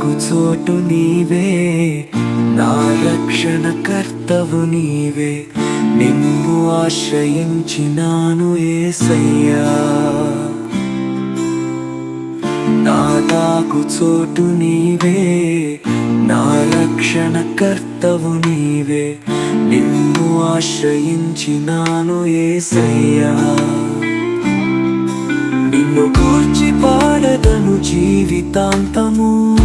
నాకు చోటు నీవే. నా రక్షణ కర్తవు నీవే. నిన్ను ఆశ్రయించినాను ఏసయ్యా. నా నాకు చోటు నీవే. నా రక్షణ కర్తవు నీవే. నిన్ను ఆశ్రయించినాను ఏసయ్యా. నిన్ను కూర్చి పాడదను జీవితాంతము.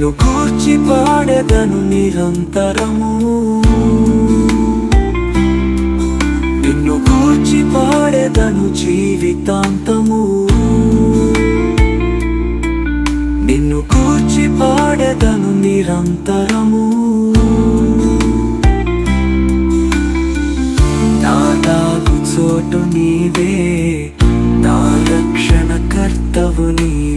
నిన్ను కూర్చి పాడదను నిరంతరము. నిన్ను కూర్చి పాడెదను జీవితాంతము. నిన్ను కూర్చి పాడదను నిరంతరము నాదాగు చోటు నీవే నా రక్షణ కర్తవు నీ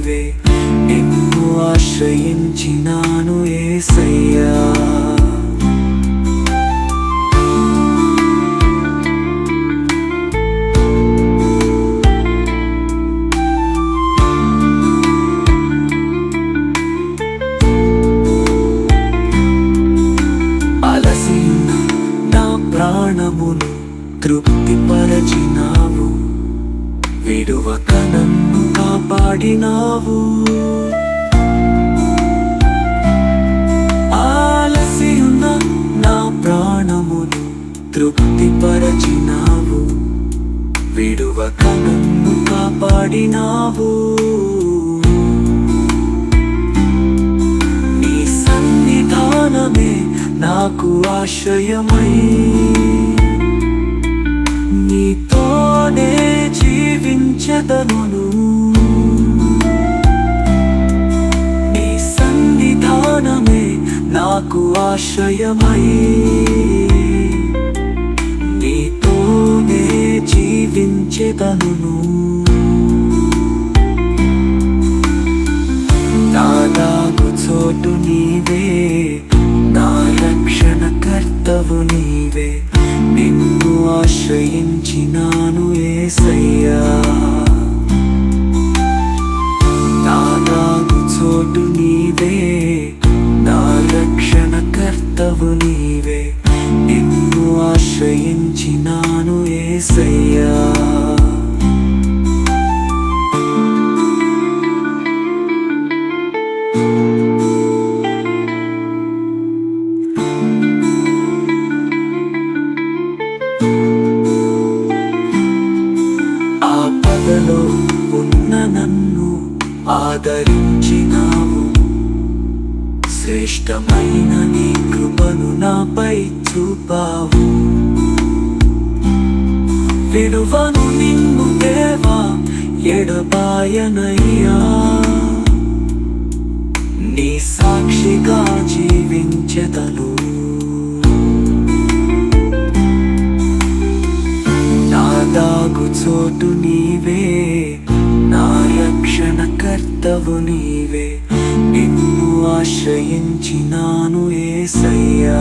ఆశ్రయించినాను ఏసయ్యా. అలసిన నా ప్రాణమును తృప్తిపరచినావు. విడువక నన్ను కాపాడినావు. ఆలసియున్న నా ప్రాణమును తృప్తిపరచినావు. విడువక నన్ను కాపాడినావు. నీ సన్నిధానమే నాకు ఆశ్రయమై నీతోనే జీవించదను నాకు ఆశయమై నీతోనే జీవించెదను. నాకు చోటు నీవే నా రక్షణ కర్తవు నీవే. నిన్ను ఆశ్రయించినాను ఏసయ్యా. నాకు చోటు నీవే కర్తవు నీవే. నిన్ను ఆశ్రయించినాను ఏసయ్యా. ఆపదలో ఉన్న నన్ను ఆదరి శ్రేష్టమైన నీ కృపను నాపై చూపావు. విడువను నిన్ను దేవా ఎడబాయనయ్యా. నీ సాక్షిగా జీవించెదను. నా దాగు చోటు నీవే నా రక్షణ కర్తవు నీవే. ఆశ్రయించినాను ఏసయ్యా.